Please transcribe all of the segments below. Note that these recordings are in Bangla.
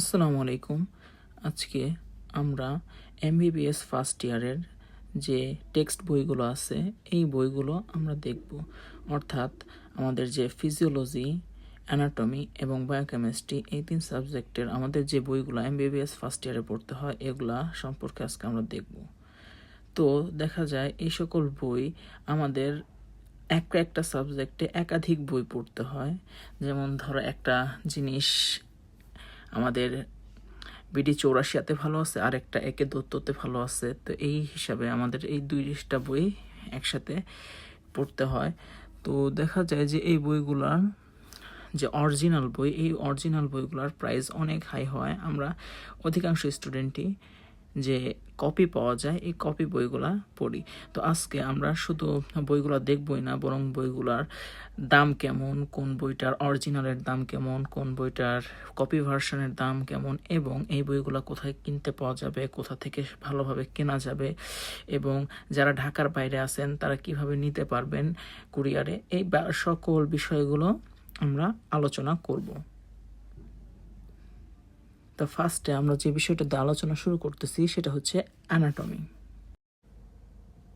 আসসালামু আলাইকুম। আজকে আমরা এমবিবিএস ফার্স্ট ইয়ারের যে টেক্সট বইগুলো আছে, এই বইগুলো আমরা দেখব। অর্থাৎ আমাদের যে ফিজিওলজি অ্যানাটমি এবং বায়োকেমিস্ট্রি এই তিন সাবজেক্টের আমাদের যে বইগুলো এমবিবিএস ফার্স্ট ইয়ারে পড়তে হয়, এগুলা সম্পর্কে আজকে আমরা দেখব। তো দেখা যায় এই সকল বই আমাদের একটা একটা সাবজেক্টে একাধিক বই পড়তে হয়। যেমন ধরো একটা জিনিস আমাদের বিডি চৌরাশিয়াতে ভালো আছে আর একটা একে দত্ততে ভালো আছে। তো এই হিসাবে আমাদের এই দুইটা বই একসাথে পড়তে হয়। তো দেখা যায় যে এই বইগুলার যে অরিজিনাল বই, এই অরিজিনাল বইগুলোর প্রাইস অনেক হাই হয়। আমরা অধিকাংশ স্টুডেন্টই যে কপি পাওয়া যায়, এই কপি বইগুলা পড়ি। তো আজকে আমরা শুধু বইগুলা দেখবই না, বরং বইগুলার দাম কেমন, কোন বইটার অরিজিনালের দাম কেমন, কোন বইটার কপি ভার্সনের দাম কেমন, এবং এই বইগুলা কোথায় কিনতে পাওয়া যাবে, কোথা থেকে ভালোভাবে কেনা যাবে, এবং যারা ঢাকার বাইরে আছেন, তারা কীভাবে নিতে পারবেন কুরিয়ারে, এই সকল বিষয়গুলো আমরা আলোচনা করব। তো ফার্স্টে আমরা যে বিষয়টাতে আলোচনা শুরু করতেছি সেটা হচ্ছে অ্যানাটমি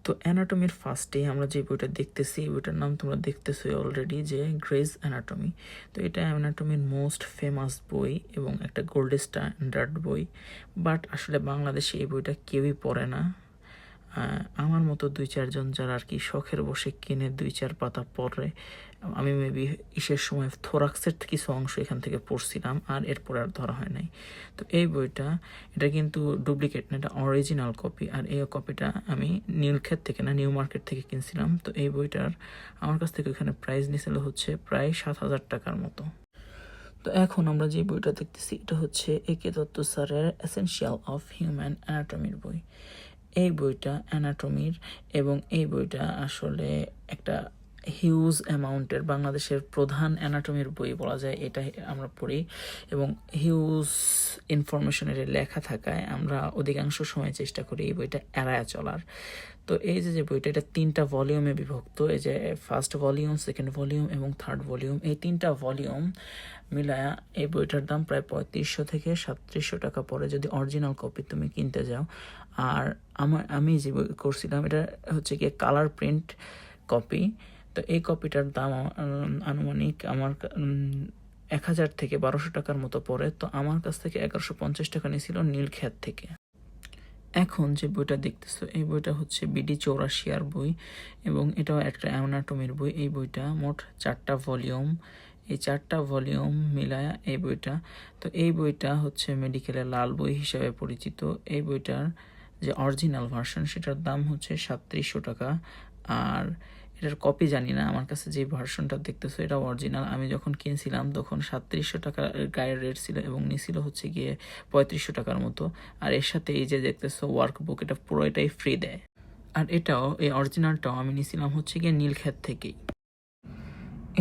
তো অ্যানাটমির ফার্স্টে আমরা যে বইটা দেখতেছি, এই বইটার নাম তোমরা দেখতেছো অলরেডি যে গ্রেজ অ্যানাটমি তো এটা অ্যানাটমির মোস্ট ফেমাস বই এবং একটা গোল্ড স্ট্যান্ডার্ড বই। বাট আসলে বাংলাদেশে এই বইটা কেউই পড়ে না। আমার মতো দুই চারজন যারা আর কি শখের বসে কিনে দুই চার পাতা পড়ে আমি মেবি ইসের সময় থোরাক্সের কিছু অংশ এখান থেকে পড়ছিলাম আর এরপরে আর ধরা হয় নাই। তো এই বইটা, এটা কিন্তু ডুপ্লিকেট না, এটা অরিজিনাল কপি আর এই কপিটা আমি নীলক্ষেত থেকে না নিউ মার্কেট থেকে কিনছিলাম। তো এই বইটার আমার কাছ থেকে ওখানে প্রাইস নিয়েছিল হচ্ছে প্রায় সাত হাজার টাকার মতো। তো এখন আমরা যে বইটা দেখতেছি, এটা হচ্ছে একে দত্ত স্যারের এসেনশিয়াল অফ হিউম্যান অ্যানাটমির বই। এই বইটা অ্যানাটমির এবং এই বইটা আসলে একটা হিউজ অ্যামাউন্টের বাংলাদেশের প্রধান অ্যানাটমির বই বলা যায় এটা আমরা পড়ি। এবং হিউজ ইনফরমেশনের লেখা থাকায় আমরা অধিকাংশ সময় চেষ্টা করি এই বইটা এড়ায় চলার। তো এই যে যে বইটা, এটা তিনটা ভলিউমে বিভক্ত, এই যে ফার্স্ট ভলিউম সেকেন্ড ভলিউম এবং থার্ড ভলিউম এই তিনটা ভলিউম মিলায়া এই বইটার দাম প্রায় পঁয়ত্রিশশো থেকে সাতত্রিশশো টাকা পরে যদি অরিজিনাল কপি তুমি কিনতে যাও আর আমার, আমি যে করছিলাম, এটা হচ্ছে গিয়ে কালার প্রিন্ট কপি তো এই কপিটার দাম আনুমানিক আমার এক হাজার থেকে বারোশো টাকার মতো পড়ে। তো আমার কাছ থেকে এগারোশো পঞ্চাশ টাকা নিয়েছিল নীলক্ষেত থেকে। এখন যে বইটা দেখতেছো, এই বইটা হচ্ছে বিডি চৌরাশিয়ার বই এবং এটাও একটা অ্যানাটমির বই। এই বইটা মোট চারটা ভলিউম। এই চারটা ভলিউম মিলায়া এই বইটা। তো এই বইটা হচ্ছে মেডিকেলের লাল বই হিসাবে পরিচিত। এই বইটার যে অরিজিনাল ভার্সন সেটার দাম হচ্ছে সাতত্রিশশো টাকা। আর এটার কপি জানি না, আমার কাছে যে ভার্সনটা দেখতেছো এটা অরিজিনাল আমি যখন কিনছিলাম, তখন সাতত্রিশশো টাকা গায়ের রেট ছিল এবং নিছিল হচ্ছে গিয়ে পঁয়ত্রিশশো টাকার মতো। আর এর সাথে এই যে দেখতেছো ওয়ার্ক বুক এটা পুরো এটাই ফ্রি দেয়। আর এটাও, এই অরিজিনালটাও আমি নিছিলাম হচ্ছে গিয়ে নীলক্ষেত থেকেই।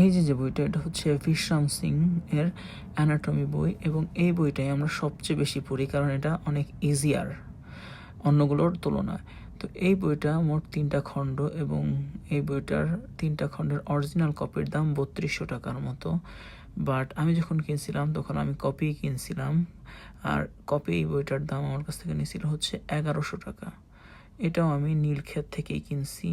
এই যে যে বইটা, এটা হচ্ছে বিশ্রাম সিং এর অ্যানাটমি বই এবং এই বইটাই আমরা সবচেয়ে বেশি পড়ি, কারণ এটা অনেক ইজিয়ার অন্যগুলোর তুলনায়। তো এই বইটা মোট তিনটা খণ্ড এবং এই বইটার তিনটা খণ্ডের অরিজিনাল কপির দাম বত্রিশশো টাকার মতো। বাট আমি যখন কিনছিলাম, তখন আমি কপি কিনছিলাম। আর কপি এই বইটার দাম আমার কাছ থেকে নিয়েছিল হচ্ছে এগারোশো টাকা। এটাও আমি নীলক্ষেত থেকেই কিনছি।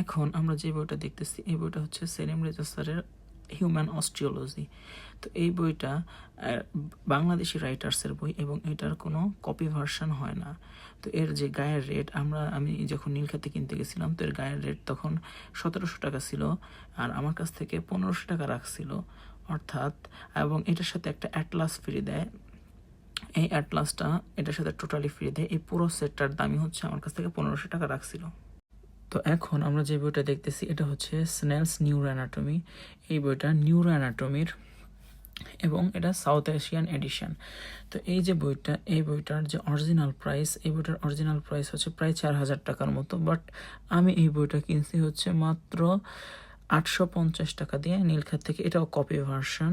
এখন আমরা যে বইটা দেখতেছি, এই বইটা হচ্ছে সেলিম রেজা স্যারের হিউম্যান অস্ট্রিওলজি তো এই বইটা বাংলাদেশি রাইটার্সের বই এবং এটার কোনো কপি ভার্সন হয় না। তো এর যে গায়ের রেট আমরা, আমি যখন নীলখাতে কিনতে গেছিলাম, তো এর গায়ের রেট তখন সতেরোশো টাকা ছিল আর আমার কাছ থেকে পনেরোশো টাকা রাখছিল অর্থাৎ, এবং এটার সাথে একটা অ্যাটলাস ফ্রি দেয়। এই অ্যাটলাসটা এটার সাথে টোটালি ফ্রি দেয়। এই পুরো সেটটার দামই হচ্ছে আমার কাছ থেকে পনেরোশো টাকা রাখছিল তো এখন আমরা যে বইটা দেখতেছি, এটা হচ্ছে স্নেলস নিউরো অ্যানাটমি এই বইটা নিউরো অ্যানাটমির এবং এটা সাউথ এশিয়ান এডিশন তো এই যে বইটা, এই বইটার যে অরিজিনাল প্রাইস এই বইটার অরিজিনাল প্রাইস হচ্ছে প্রায় চার হাজার টাকার মতো বাট আমি এই বইটা কিনছি হচ্ছে মাত্র আটশো পঞ্চাশ টাকা দিয়ে নীলখাত থেকে। এটাও কপি ভার্সন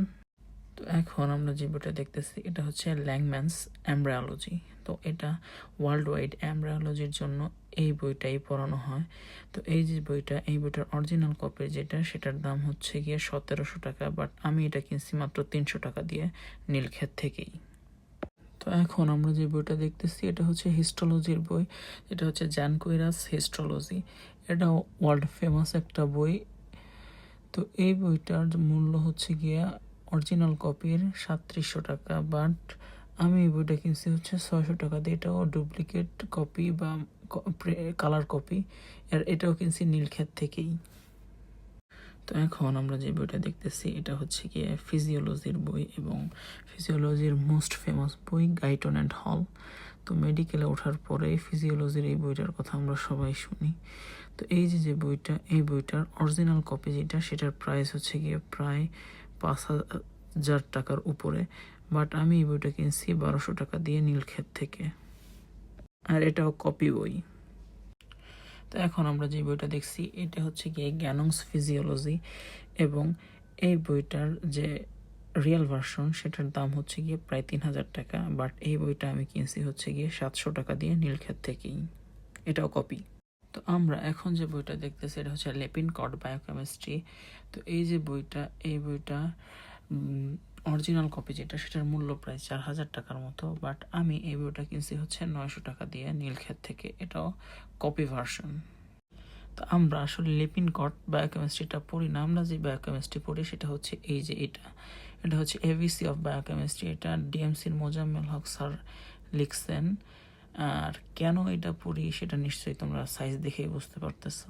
তো এখন আমরা যে বইটা দেখতেছি, এটা হচ্ছে ল্যাংম্যানস অ্যাম্ব্রায়োলজি তো এটা ওয়ার্ল্ড ওয়াইড অ্যাম্ব্রায়োলজির জন্য এই বইটাই পড়ানো হয়। তো এই যে বইটা, এই বইটার অরিজিনাল কপি যেটা, সেটার দাম হচ্ছে গিয়ে সতেরোশো টাকা বাট আমি এটা কিনছি মাত্র তিনশো টাকা দিয়ে নীলক্ষেত থেকেই। তো এখন আমরা যে বইটা দেখতেছি, এটা হচ্ছে হিস্টোলজির বই, এটা হচ্ছে জ্যানকুইরাস হিস্টোলজি এটা ওয়ার্ল্ড ফেমাস একটা বই। তো এই বইটার মূল্য হচ্ছে গিয়া অরিজিনাল কপির সাতত্রিশশো টাকা বাট আমি এই বইটা কিনছি হচ্ছে ছয়শো টাকা দিয়ে। এটাও ডুপ্লিকেট কপি বা কালার কপি আর এটাও কিনছি নীলক্ষেত থেকেই। তো এখন আমরা যে বইটা দেখতেছি, এটা হচ্ছে গিয়ে ফিজিওলজির বই এবং ফিজিওলজির মোস্ট ফেমাস বই গাইটন অ্যান্ড হল তো মেডিকেলে ওঠার পরে ফিজিওলজির এই বইটার কথা আমরা সবাই শুনি। তো এই যে যে বইটা, এই বইটার অরিজিনাল কপি যেটা, সেটার প্রাইস হচ্ছে গিয়ে প্রায় পাঁচ হাজার টাকার উপরে। বাট আমি এই বইটা কিনছি বারোশো টাকা দিয়ে নীলক্ষেত থেকে। আর এটাও কপি বই। তো এখন আমরা যে বইটা দেখছি, এটা হচ্ছে গিয়ে জ্ঞানংস ফিজিওলজি এবং এই বইটার যে রিয়েল ভার্সন সেটার দাম হচ্ছে গিয়ে প্রায় তিন হাজার টাকা বাট এই বইটা আমি কিনছি হচ্ছে গিয়ে সাতশো টাকা দিয়ে নীলক্ষেত থেকেই। এটাও কপি তো আমরা এখন যে বইটা দেখতেছি, এটা হচ্ছে লেপিন কড বায়োকেমিস্ট্রি। তো এই যে বইটা, এই বইটা অরিজিনাল কপি যেটা, সেটার মূল্য প্রায় চার হাজার টাকার মতো বাট আমি এই বইটা কিনছি হচ্ছে নয়শো টাকা দিয়ে নীলক্ষেত থেকে। এটাও কপি ভার্সন তো আমরা আসলে লেপিন কট বায়োকেমিস্ট্রিটা পড়ি না, আমরা যে বায়োকেমিস্ট্রি পড়ি সেটা হচ্ছে এই যে এটা। এটা হচ্ছে এভিসি অফ বায়োকেমিস্ট্রি এটা ডিএমসির মোজাম্মেল হক স্যার লিখছেন। আর কেন এটা পড়ি সেটা নিশ্চয়ই তোমরা সাইজ দেখেই বুঝতে পারতেছো।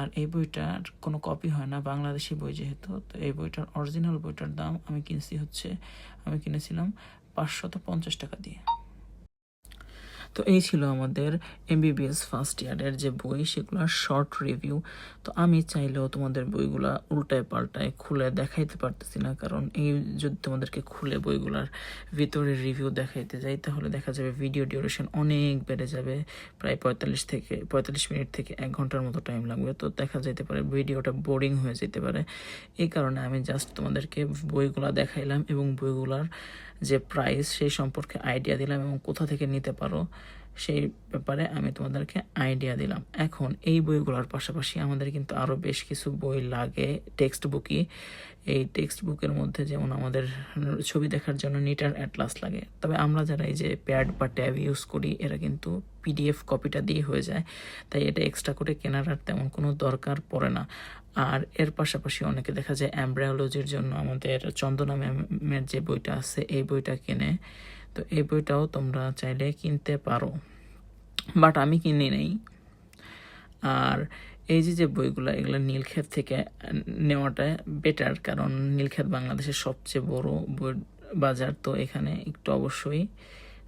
আর এই বইটার কোনো কপি হয় না, বাংলাদেশি বই যেহেতু, তো এই বইটার অরিজিনাল বইটার দাম আমি কিনছি হচ্ছে, আমি কিনেছিলাম পাঁচশত পঞ্চাশ টাকা দিয়ে। তো এই ছিল আমাদের এমবিবিএস ফার্স্ট ইয়ারের যে বই, সেগুলোর শর্ট রিভিউ তো আমি চাইলেও তোমাদের বইগুলা উল্টায় পাল্টায় খুলে দেখাইতে পারতেছি না, কারণ এই যদি তোমাদেরকে খুলে বইগুলার ভিতরে রিভিউ দেখাইতে যাই, তাহলে দেখা যাবে ভিডিও ডিউরেশন অনেক বেড়ে যাবে। প্রায় পঁয়তাল্লিশ থেকে, পঁয়তাল্লিশ মিনিট থেকে এক ঘণ্টার মতো টাইম লাগবে। তো দেখা যেতে পারে ভিডিওটা বোরিং হয়ে যেতে পারে। এই কারণে আমি জাস্ট তোমাদেরকে বইগুলা দেখাইলাম এবং বইগুলার যে প্রাইস সেই সম্পর্কে আইডিয়া দিলাম এবং কোথা থেকে নিতে পারো সেই ব্যাপারে আমি তোমাদেরকে আইডিয়া দিলাম। এখন এই বইগুলোর পাশাপাশি আমাদের কিন্তু আরও বেশ কিছু বই লাগে টেক্সট বুকই এই টেক্সট বুকের মধ্যে যেমন আমাদের ছবি দেখার জন্য নিটার অ্যাটলাস লাগে। তবে আমরা যারা এই যে প্যাড বা ট্যাব ইউজ করি, এরা কিন্তু পিডিএফ কপিটা দিয়ে হয়ে যায়। তাই এটা এক্সট্রা করে কেনার আর তেমন কোনো দরকার পড়ে না। আর এর পাশাপাশি অনেকে দেখা যায় অ্যাম্ব্রায়োলজির জন্য আমাদের চন্দনা ম্যামের যে বইটা আছে, এই বইটা কিনে। তো এই বইটাও তোমরা চাইলে কিনতে পারো। বাট আমি কিনি নেই। আর এই যে যে বইগুলো, এগুলো নীলক্ষেত থেকে নেওয়াটা বেটার কারণ নীলক্ষেত বাংলাদেশের সবচেয়ে বড় বই বাজার। তো এখানে একটু অবশ্যই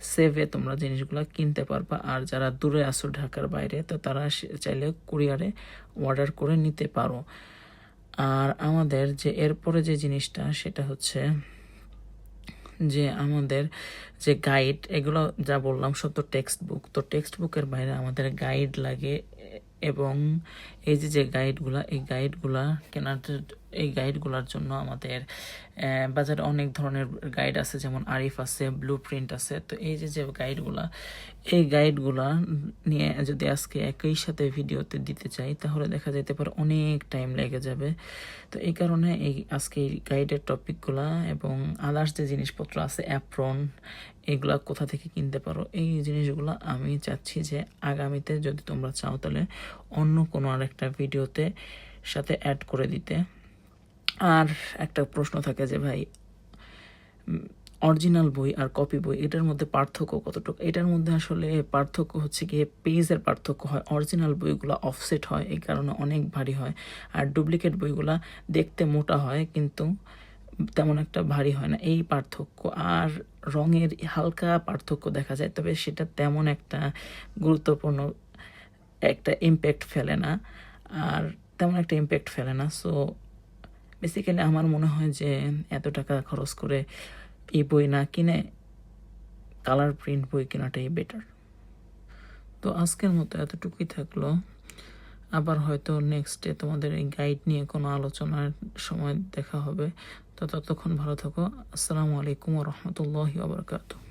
সেভে তোমরা জিনিসগুলো কিনতে পারবা। আর যারা দূরে আসো ঢাকার বাইরে, তো তারা চাইলে কুরিয়ারে অর্ডার করে নিতে পারো। আর আমাদের যে, এরপরে যে জিনিসটা, সেটা হচ্ছে যে আমাদের যে গাইড এগুলো যা বললাম সব তো টেক্সট বুক তো টেক্সট বুকের বাইরে আমাদের গাইড লাগে এবং এই যে যে গাইডগুলা, এই গাইডগুলা কেনার এই গাইডগুলোর জন্য আমাদের বাজারে অনেক ধরনের গাইড আছে, যেমন আরিফ আছে ব্লু প্রিন্ট আছে। তো এই যে যে গাইডগুলা, এই গাইডগুলা নিয়ে যদি আজকে একই সাথে ভিডিওতে দিতে চাই, তাহলে দেখা যেতে পারে অনেক টাইম লেগে যাবে। তো এই কারণে এই আজকে এই গাইডের টপিকগুলা এবং আদার্স যে জিনিসপত্র আছে, অ্যাপ্রন এগুলা কোথা থেকে কিনতে পারো? এই জিনিসগুলো আমি চাচ্ছি যে আগামীতে যদি তোমরা চাও তাহলে অন্য কোনো আর একটা ভিডিওতে সাথে অ্যাড করে দিতে। আর একটা প্রশ্ন থাকে যে ভাই অরিজিনাল বই আর কপি বই এটার মধ্যে পার্থক্য কতটুকু? এটার মধ্যে আসলে পার্থক্য হচ্ছে গিয়ে পেজের পার্থক্য হয়। অরিজিনাল বইগুলো অফসেট হয়, এই কারণে অনেক ভারী হয়। আর ডুপ্লিকেট বইগুলা দেখতে মোটা হয়, কিন্তু তেমন একটা ভারী হয় না। এই পার্থক্য আর রঙের হালকা পার্থক্য দেখা যায়, তবে সেটা তেমন একটা গুরুত্বপূর্ণ একটা ইম্প্যাক্ট ফেলে না আর তেমন একটা ইম্প্যাক্ট ফেলে না। সো বেসিক্যালি আমার মনে হয় যে এত টাকা খরচ করে এই বই না কিনে কালার প্রিন্ট বই কেনাটাই বেটার তো আজকের মতো এতটুকুই থাকল। আবার হয়তো নেক্সটে তোমাদের এই গাইড নিয়ে কোনো আলোচনার সময় দেখা হবে। তো ততক্ষণ ভালো থাকো। আসসালামু আলাইকুম রহমতুল্লাহ আবরকাতু